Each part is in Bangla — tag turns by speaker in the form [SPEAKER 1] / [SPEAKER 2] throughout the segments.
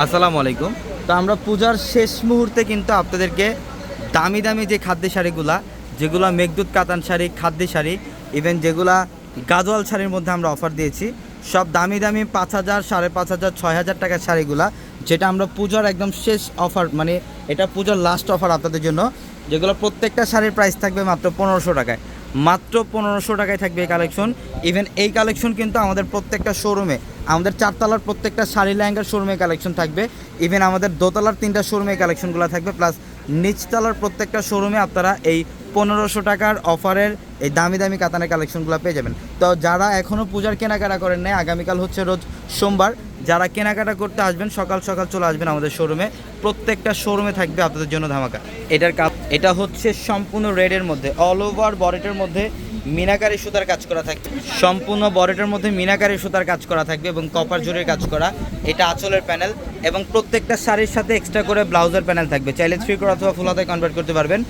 [SPEAKER 1] আসসালামু আলাইকুম। তো আমরা পূজার শেষ মুহূর্তে কিন্তু আপনাদেরকে দামি দামি যে খাদ্য শাড়িগুলা, যেগুলো মেঘদূত কাতান শাড়ি, খাদ্য শাড়ি ইভেন যেগুলা গাজোয়াল শাড়ির মধ্যে আমরা অফার দিয়েছি, সব দামি দামি পাঁচ হাজার, সাড়ে পাঁচ হাজার, ছয় হাজার টাকার শাড়িগুলা, যেটা আমরা পূজার একদম শেষ অফার মানে এটা পূজার লাস্ট অফার আপনাদের জন্য, যেগুলো প্রত্যেকটা শাড়ির প্রাইস থাকবে মাত্র পনেরোশো টাকায়। মাত্র পনেরোশো টাকায় থাকবে এই কালেকশন ইভেন এই কালেকশন কিন্তু আমাদের প্রত্যেকটা শোরুমে আমাদের চারতলার প্রত্যেকটা শাড়ি লেহেঙ্গার শোরুমে কালেকশন থাকবে। ইভেন আমাদের দোতলার তিনটা শোরুমে কালেকশনগুলো থাকবে। প্লাস নিচতলার প্রত্যেকটা শোরুমে আপনারা এই পনেরোশো টাকার অফারের এই দামি দামি কাতানের কালেকশনগুলো পেয়ে যাবেন। তো যারা এখনও পূজার কেনাকাটা করেন নাই, আগামীকাল হচ্ছে রোজ সোমবার যারা কেনাকাটা করতে আসবেন, সকাল সকাল চলে আসবেন আমাদের শোরুমে প্রত্যেকটা শোরুমে থাকবে আপনাদের জন্য ধামাকা। এটার কাপ এটা হচ্ছে সম্পূর্ণ রেডের মধ্যে অল ওভার বরেটের মধ্যে মিনাকারি সুতার কাজ করা থাকবে। সম্পূর্ণ বরেটের মধ্যে মিনাকারি সুতার কাজ করা থাকবে এবং কপার জুড়ের কাজ করা। এটা আঁচলের প্যানেল এবং প্রত্যেকটা শাড়ির সাথে এক্সট্রা করে ব্লাউজের প্যানেল থাকবে। চাইলে থ্রি কোর অথবা ফুল হাতে কনভার্ট করতে পারবেন।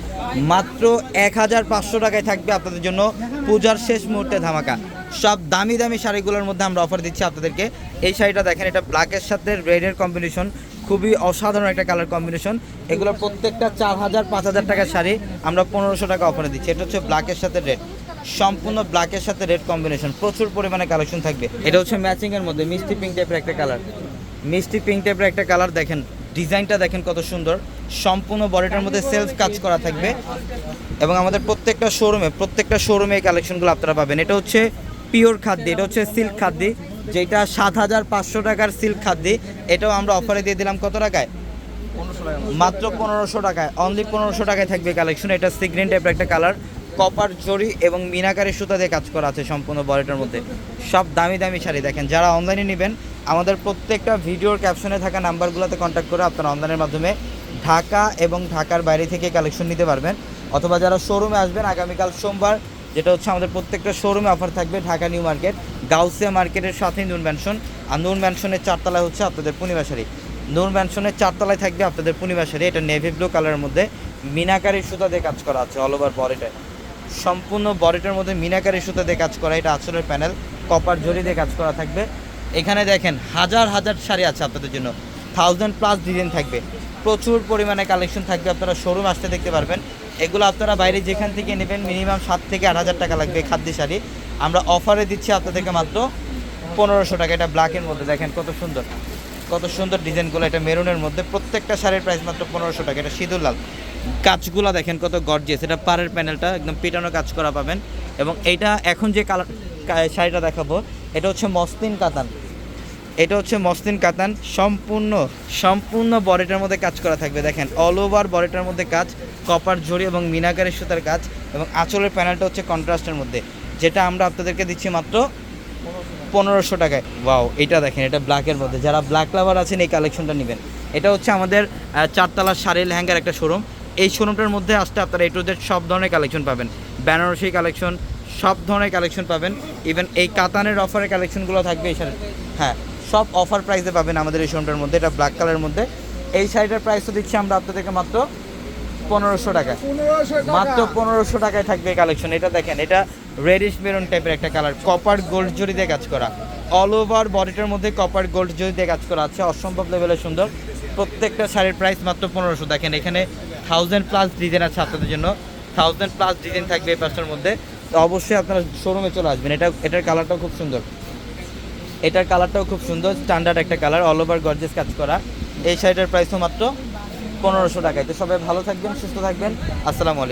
[SPEAKER 1] মাত্র এক হাজার পাঁচশো টাকায় থাকবে আপনাদের জন্য পূজার শেষ মুহূর্তে ধামাকা। সব দামি দামি শাড়িগুলোর মধ্যে আমরা অফার দিচ্ছি আপনাদেরকে। এই শাড়িটা দেখেন, এটা ব্ল্যাকের সাথে রেডের কম্বিনেশন খুবই অসাধারণ একটা কালার কম্বিনেশন এগুলো প্রত্যেকটা চার হাজার, পাঁচ হাজার টাকার শাড়ি আমরা পনেরোশো টাকা অফারে দিচ্ছি। এটা হচ্ছে ব্ল্যাকের সাথে রেড সম্পূর্ণ ব্ল্যাকের সাথে রেড কম্বিনেশন প্রচুর পরিমাণে কালেকশন থাকবে। এটা হচ্ছে ম্যাচিংয়ের মধ্যে, মিষ্টি পিঙ্ক টাইপের একটা কালার মিষ্টি পিঙ্ক টাইপের একটা কালার দেখেন, ডিজাইনটা দেখেন কত সুন্দর। সম্পূর্ণ বডিটার মধ্যে সেলফ কাজ করা থাকবে। এবং আমাদের প্রত্যেকটা শোরুমে প্রত্যেকটা শোরুমে এই কালেকশনগুলো আপনারা পাবেন। এটা হচ্ছে পিওর খাদ্য, এটা হচ্ছে সিল্ক খাদ্য, যেটা সাত হাজার পাঁচশো টাকার সিল্ক খাদ্য, এটাও আমরা অফারে দিয়ে দিলাম কত টাকায়? মাত্র পনেরোশো টাকায় অনলি পনেরোশো টাকায় থাকবে কালেকশন এটা সিগ্রিন টাইপের একটা কালার কপার জরি এবং মিনাকারি সুতা দিয়ে কাজ করা আছে সম্পূর্ণ বডিটার মধ্যে। সব দামি দামি শাড়ি দেখেন, যারা অনলাইনে নেবেন, আমাদের প্রত্যেকটা ভিডিওর ক্যাপশনে থাকা নাম্বারগুলোতে কন্ট্যাক্ট করে আপনারা অনলাইনের মাধ্যমে ঢাকা এবং ঢাকার বাইরে থেকে কালেকশন নিতে পারবেন। অথবা যারা শোরুমে আসবেন, আগামীকাল সোমবার যেটা হচ্ছে আমাদের প্রত্যেকটা শোরুমে অফার থাকবে ঢাকা নিউ মার্কেট, গাউসিয়া মার্কেটের সাথে নুন ম্যানশন আর নুন ম্যানশনের চারতলায় হচ্ছে আপনাদের পূর্ণিমা শাড়ি নূর ম্যানশনের চারতলায় থাকবে আপনাদের পূর্ণিমা শাড়ি এটা নেভি ব্লু কালারের মধ্যে। মিনাকারি সুতা দিয়ে কাজ করা আছে অল ওভার বডিটায় সম্পূর্ণ বডিটার মধ্যে মিনাকারি সুতা দিয়ে কাজ করা, এটা আঁচলের প্যানেল কপার জরি দিয়ে কাজ করা থাকবে। এখানে দেখেন হাজার হাজার শাড়ি আছে আপনাদের জন্য। থাউজেন্ড প্লাস ডিজাইন থাকবে। প্রচুর পরিমাণে কালেকশন থাকবে, আপনারা শোরুম আসতে দেখতে পারবেন। এগুলো আপনারা বাইরে যেখান থেকে নেবেন মিনিমাম সাত থেকে আট হাজার টাকা লাগবে খাদ্য শাড়ি। আমরা অফারে দিচ্ছি আপনাদেরকে মাত্র পনেরোশো টাকা। এটা ব্ল্যাকের মধ্যে, দেখেন কত সুন্দর। কত সুন্দর ডিজাইনগুলো, এটা মেরুনের মধ্যে। প্রত্যেকটা শাড়ির প্রাইস মাত্র পনেরোশো টাকা। এটা সিঁদুর লাল। কাজগুলো দেখেন কত গর্জিয়াস এটা পাড়ের প্যানেলটা একদম পিটানো কাজ করা পাবেন। এবং এইটা এখন যে কালার শাড়িটা দেখাবো, এটা হচ্ছে মসলিন কাতান। এটা হচ্ছে মসলিন কাতান। সম্পূর্ণ সম্পূর্ণ বডিটার মধ্যে কাজ করা থাকবে। দেখেন অল ওভার বডিটার মধ্যে কাজ, কপার জড়ি এবং মিনাকারের সুতার কাজ এবং আঁচলের প্যানেলটা হচ্ছে কন্ট্রাস্টের মধ্যে। যেটা আমরা আপনাদেরকে দিচ্ছি মাত্র পনেরোশো টাকায়। ওয়াও এটা দেখেন, এটা ব্ল্যাকের মধ্যে। যারা ব্ল্যাক লাভার আছেন, এই কালেকশনটা নেবেন। এটা হচ্ছে আমাদের চারতলা শাড়ি লেহেঙ্গার একটা শোরুম এই শোরুমটার মধ্যে আসতে আপনারা এ টু জেড সব ধরনের কালেকশন পাবেন। বেনারসি কালেকশন সব ধরনের কালেকশন পাবেন। ইভেন এই কাতানের অফারের কালেকশনগুলো থাকবে এই শাড়ি হ্যাঁ সব অফার প্রাইসে পাবেন আমাদের এই শোরুমটার মধ্যে এটা ব্ল্যাক কালারের মধ্যে। এই শাড়িটার প্রাইসও দিচ্ছি আমরা আপনাদেরকে মাত্র পনেরোশো টাকা। মাত্র পনেরোশো টাকায় থাকবে কালেকশন এটা দেখেন এটা রেডিশ মেরুন টাইপের একটা কালার কপার গোল্ড জরি দিয়ে কাজ করা। অল ওভার বডিটার মধ্যে কপার গোল্ড জরি দিয়ে কাজ করা আছে। অসম্ভব লেভেলের সুন্দর। প্রত্যেকটা শাড়ির প্রাইস মাত্র পনেরোশো। দেখেন এখানে থাউজেন্ড প্লাস ডিজাইন আছে আপনাদের জন্য। থাউজেন্ড প্লাস ডিজাইন থাকবে এই পাঁচটার মধ্যে। তো অবশ্যই আপনারা শোরুমে চলে আসবেন। এটা এটার কালারটাও খুব সুন্দর। এটার কালারটাও খুব সুন্দর স্ট্যান্ডার্ড একটা কালার অল ওভার গর্জেস কাজ করা। এই শাড়িটার প্রাইসও মাত্র পনেরোশো টাকায়। তো সবাই ভালো থাকবেন, সুস্থ থাকবেন। আসসালামু আলাইকুম।